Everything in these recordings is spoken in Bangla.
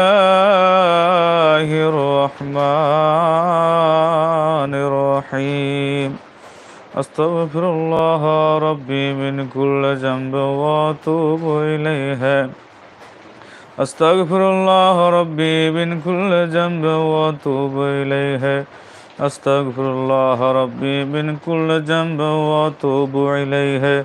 الله الرحمن الرحيم أستغفر الله ربي من كل ذنب وأتوب إليه أستغفر الله ربي من كل ذنب وأتوب إليه أستغفر الله ربي من كل ذنب وأتوب إليه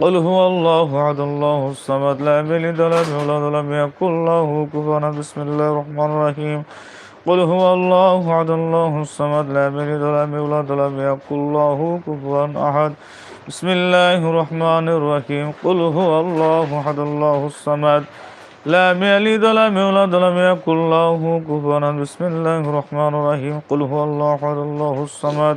قل هو الله أحد الله الصمد لم يلد ولم يولد ولم يكن له كفوا. بسم الله الرحمن الرحيم. قل هو الله أحد الله الصمد لم يلد ولم يولد ولم يكن له كفوا أحد. بسم الله الرحمن الرحيم. قل هو الله أحد الله الصمد لم يلد ولم يولد ولم يكن له كفوا. بسم الله الرحمن الرحيم. قل هو الله أحد الله الصمد.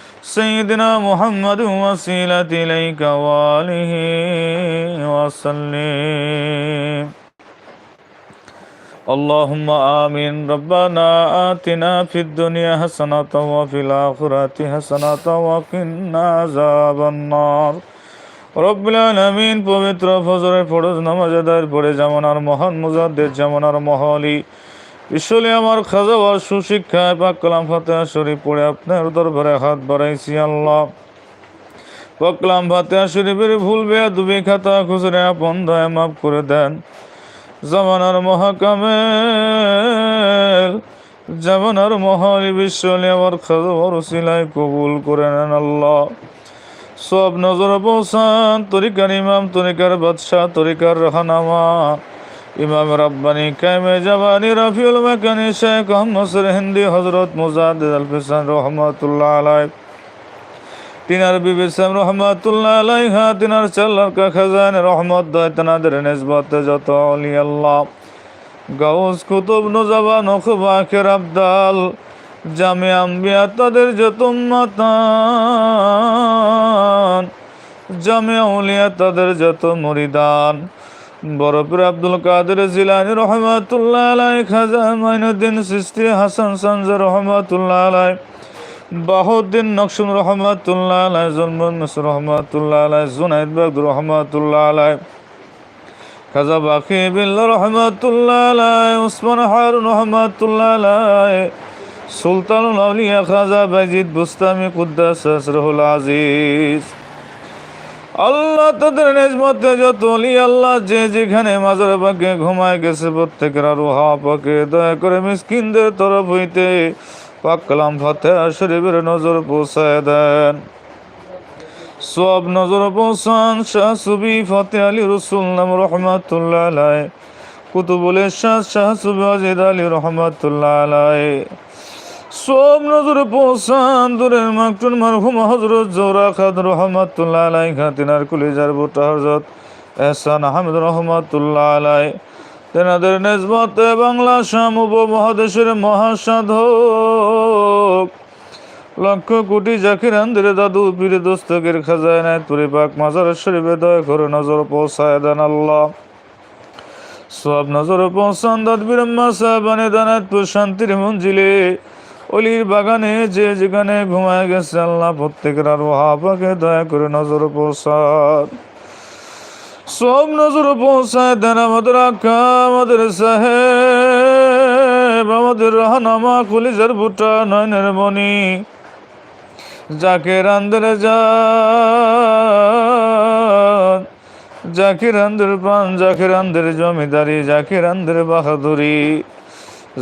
سيدنا محمد وسيلة إليك وآله وسلم اللهم آمين ربنا آتنا في الدنيا حسنة وفي الآخرة حسنة وقنا عذاب النار রব্বুল আলামিন পবিত্র ফজরের ফরজ নামাজ আদায়ের পরে যেমন আর মহান মুজাদ্দের যেমন আর মহালি ঈশ্বরে আমার খাজা ও সুশিক্ষায় পাক কালাম ফাতেহা শরীফ পড়ে আপনার দরবারে হাত বাড়াইছি আল্লাহ। পকলাম ফাতেহা শরীফের ভুল বেয়া দুবি খাতা খুচরে আপন দয়া মাফ করে দেন। জামানার মহাকামেল, জামানার মহালি বিশ্ব আমার খাজর সিলাই কবুল করে নেন আল্লাহ। সব নজর পৌঁছান তরিকার ইমাম, তরিকার বাদশাহ, তরিকার রহানামা। ইমাম রব্বানি কায়মে জাবানি রফিউল মেকানি শেখ আহমদ হিন্দি হজরত মুজাদ আল রহমতুল্লাহ আলাই তিনার বিবি সাম রহমতুল্লাহ আলাইহা, তিনার চাল্লার কা খাজান রহমত দয় তেনাদের নিসবতে যত অলি আল্লাহ গাউস কুতুব নজাবা নখবা খের আবদাল, জামে আম্বিয়া তাদের যত মাতান জামে আউলিয়া তাদের যত মরিদান। বরফের আব্দুল কাদের জিলানি রহমাতুল্লাহ আলাই খাজা মাইনুদ্দিন সৃষ্টি হাসান সঞ্জ রহমাতুল্লাহ আলাই বাহুদ্দিন নকশুন রহমাতুল্লাহ আলাই জলমন রহমাতুল্লাহ আলাই জুনাইদ বাগদ রহমাতুল্লাহ আলাই খাজা বাকি বিল্লা রহমাতুল্লাহ আলাই উসমান হারুন রহমাতুল্লাহ আলাই সুলতানুল আউলিয়া, খাজা বাজিদ বুস্তামি কুদ্দাস আসরহুল আজিজ। আল্লাহ তাদের নেজমতে যত অলি আল্লাহ যে যেখানে মাজার পাকে ঘুমায় গেছে প্রত্যেকের রোহা পাকে, দয়া করে মিসকিনদের তরফ হইতে পাক কালাম ফাতে শরীফের নজর পৌঁছায় দেন। সব নজর পৌঁছান, শাহ সুবি ফতে আলী রসুল নাম রহমাতুল্লাহ আলাই কুতুবুল শাহ শাহ সুবি অজিদ আলী রহমাতুল্লাহ আলাই সব নজর পৌঁছান দূরের মাকটুন মারহুম হজরত জোরা খাদ রহমাতুল্লাহ আলাই খাতিনার কুলিজার বুটা হজরত এহসান আহমেদ রহমাতুল্লাহ আলাই তেনাদের নেজমতে বাংলা শাম উপমহাদেশের মহাসাধক। লক্ষ কোটি জাকির আন্দের দাদু পীর দোস্তকের খাজায় নাই, তুরে পাক মাজার শরীফে দয়া করে নজর পৌঁছায় দেন আল্লাহ। সব নজর পৌঁছান দাদ বিরম্মা সাহেবানে দানাতপুর শান্তির মঞ্জিলে। অলির বাগানে যে যেখানে ঘুমায় গেছে আল্লাহ, প্রত্যেকের আর ওহাপাকে দয়া করে নজর পৌঁছান সব নজর পৌঁছায় দেন আমাদের আকা, আমাদের সাহেব, আমাদের রাহানামা কলিজার বুটা, নয়নের মণি। জাকের আন্দর যান জাকির আন্দর প্রাণ জাকির আন্দর জমিদারি জাকির আন্দর বাহাদুরি।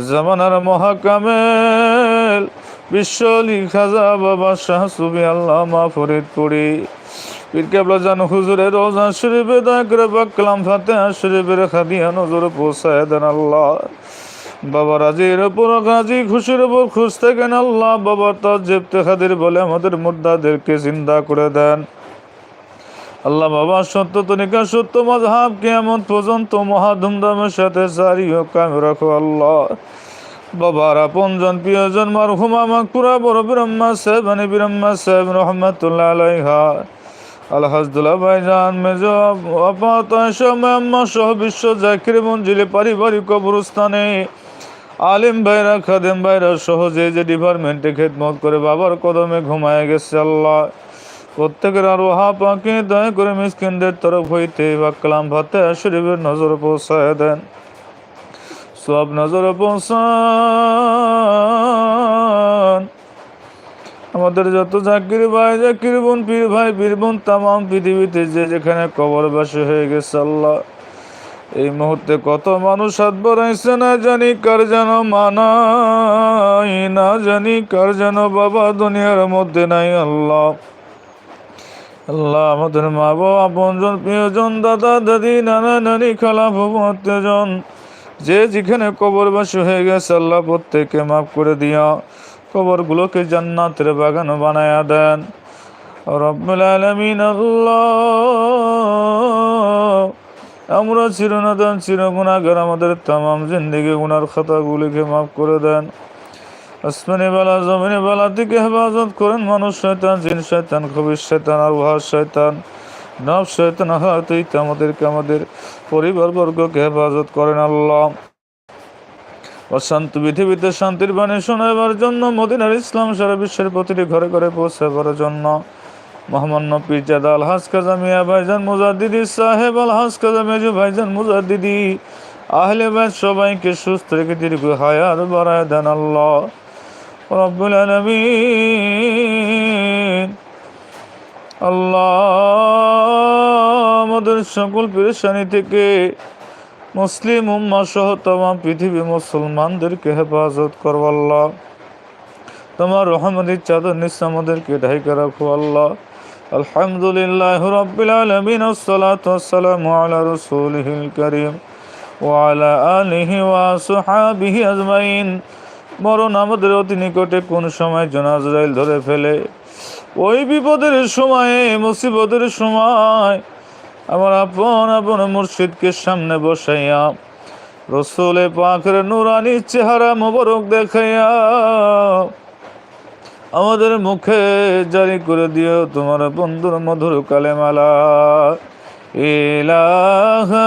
জামানার মহাকামেল বিশ্বলি খাজা বাবা শাহ সুবি আল্লাহ মা ফরিদপুরি পীর কেবলা জান হুজুরের রোজা শরীফে দয়া করে বাকলাম ফাতে শরীফের খাদিয়া নজর পৌঁছায় দেন আল্লাহ। বাবা রাজির ওপর গাজী খুশির ওপর খুশ থাকেন আল্লাহ। বাবার তার জেবতে খাদির বলে আমাদের মুদ্দাদেরকে চিন্তা করে দেন। আল্লাহ বাবা সত্য তনিকা সত্য মজহাব কেমন পর্যন্ত মহা ধুমধামের সাথে সারি ও কাম রাখো আল্লাহ। বাবার আপনজন প্রিয়জন মারহুমা মাকপুরা বড় বিরম্মা সাহেব আনি বিরম্মা সাহেব, রহমতুল্লাহ আলাইহা। আলহাজদুল্লাহ ভাইজান, মেজ আম্মা সহ বিশ্ব জাকির মঞ্জিলে পারিবারিক কবরস্থানে। আলিম ভাইরা, খাদেম ভাইরা সহজে যে ডিপার্টমেন্টে খেদমত করে বাবার কদমে ঘুমায় গেছে আল্লাহ। প্রত্যেকের আর ওহা পাকে দয়া করে মিসকিনদের তরফ হইতে বা কালাম ভাতে শরীফের নজর পৌঁছায় দেন। সব নজর পৌঁছান আমাদের যত জাকির ভাই, জাকির বোন, পীর ভাই বীর বোন, তামাম পৃথিবীতে যে যেখানে কবর কবরবাসী হয়ে গেছে আল্লাহ। এই মুহূর্তে কত মানুষ হাত বাড়াইছে না জানি কার যেন মানাই না জানি কার যেন বাবা দুনিয়ার মধ্যে নাই আল্লাহ। আল্লাহ আমাদের মা বাবা আপনজন, প্রিয়জন, দাদা, দাদি, নানা, নানি, খালা ভূমত্তজন যে যেখানে কবরবাসী হয়ে গেছে, আল্লাহ প্রত্যেককে মাফ করে দিয়া কবরগুলোকে জান্নাতের বাগান বানায়া দেন। রব্বুল আলমিন আল্লাহ। আমরা চিরনাদান, চিরগুণাগার, আমাদের তামাম জিন্দিগি গুনার খাতাগুলিকে মাফ করে দেন। আসমানি বেলা, জমিনে বেলা থেকে হেফাজত করেন মানুষ শয়তান, জিন শয়তান, খবির শয়তান, আর শয়তান। নব শয়তান হাতইতে আমাদেরকে, আমাদের পরিবার বর্গকে হেফাজত করেন আল্লাহ। অশান্ত পৃথিবীতে শান্তির বাণী শোনাবার জন্য মদিনার ইসলাম সারা বিশ্বের প্রতিটি ঘরে ঘরে পৌঁছাবার জন্য মোহাম্মদ পীরজাদ আল হাস কাজা মিয়া ভাইজান মুজাদ্দিদি সাহেব আল হাস মেজু ভাইজান মুজাদ্দিদি আহলে বাইত সবাইকে সুস্থ রেখে দীর্ঘ হায়াত বাড়ায় দেন আল্লাহ। রব্বুল আলামিন আল্লাহ, আমাদের সকল পেরেশানি থেকে মুসলিম উম্মা সহ তমাম পৃথিবী মুসলমানদেরকে হেফাজত করো আল্লাহ। তোমার রহমতের চাদর নিশ্চয় আমাদেরকে ঢাইকে রাখো আল্লাহ। আলহামদুলিল্লাহ রব্বিল আলামিন ওয়াসসালামু আলা রাসূলিহিল কারীম ওয়া আলা আলিহি ওয়া আসহাবিহি আজমাইন। মরণ আমাদের অতি নিকটে, কোন সময় জনাজরাইল ধরে ফেলে। ওই বিপদের সময়ে, মুসিবতের সময় আমার আপন আপন মুর্শিদকে সামনে বসাইয়া রসুলে পাখের নুরানি চেহারা মোবারক দেখাইয়া আমাদের মুখে জারি করে দিও তোমার বন্ধুর মধুর কালেমালা। ইলাহা